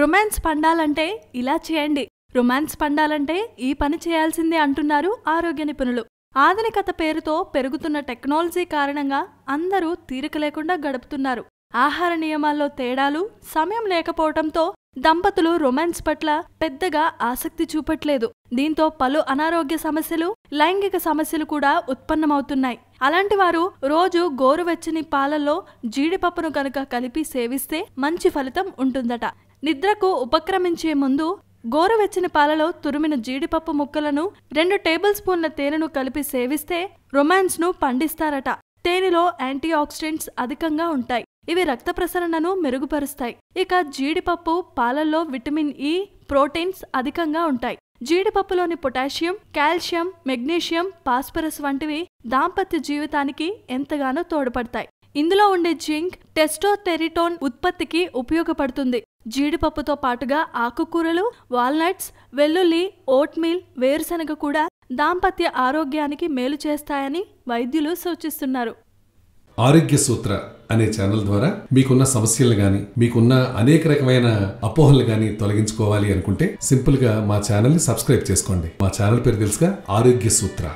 Romance పండాలంటే ఇలా చేయండి. రొమాన్స్ పండాలంటే ఈ పని చేయాల్సిందే అంటున్నారు ఆరోగ్య నిపుణులు. ఆధునికత పేరుతో పెరుగుతున్న టెక్నాలజీ కారణంగా అందరూ తీరిక లేకుండా గడుపుతున్నారు. ఆహార నియమాల్లో తేడాలు సమయం లేకపోవడంతో దంపతులు రొమాన్స్ పట్ల పెద్దగా ఆసక్తి చూపట్లేదు. దీంతో పలు అనారోగ్య సమస్యలు లైంగిక సమస్యలు కూడా ఉత్పన్నమవుతున్నాయి. అలాంటి వారు రోజు గోరువెచ్చని పాలల్లో జీడిపప్పును కనుక కలిపి సేవిస్తే మంచి ఫలితం ఉంటుందట. నిద్రకు ఉపక్రమించే ముందు గోరువెచ్చని పాలలో తురిమిన జీడిపప్పు ముక్కలను రెండు టేబుల్ స్పూన్ల తేనెను కలిపి సేవిస్తే రొమాన్స్ను పండిస్తారట. తేనెలో యాంటీ ఆక్సిడెంట్స్ అధికంగా ఉంటాయి. ఇవి రక్త ప్రసరణను మెరుగుపరుస్తాయి. ఇక జీడిపప్పు పాలల్లో విటమిన్ ఇ ప్రోటీన్స్ అధికంగా ఉంటాయి. జీడిపప్పులోని పొటాషియం కాల్షియం మెగ్నీషియం పాస్పరస్ వంటివి దాంపత్య జీవితానికి ఎంతగానో తోడ్పడతాయి. ఇందులో ఉండే జింక్ టెస్టోటెరిటోన్ ఉత్పత్తికి ఉపయోగపడుతుంది. జీడిపప్పుతో పాటుగా ఆకుకూరలు వాల్నట్స్ వెల్లుల్లి ఓట్మీల్ వేరుశనగ కూడా దాంపత్య ఆరోగ్యానికి మేలు చేస్తాయని వైద్యులు సూచిస్తున్నారు. ఆరోగ్య సూత్ర అనే ఛానల్ ద్వారా మీకున్న సమస్యలు కానీ మీకున్న అనేక రకమైన అపోహలు కానీ తొలగించుకోవాలి అనుకుంటే సింపుల్గా మా ఛానల్ని సబ్స్క్రైబ్ చేసుకోండి. మా ఛానల్ పేరు తెలుసుగా ఆరోగ్య సూత్ర.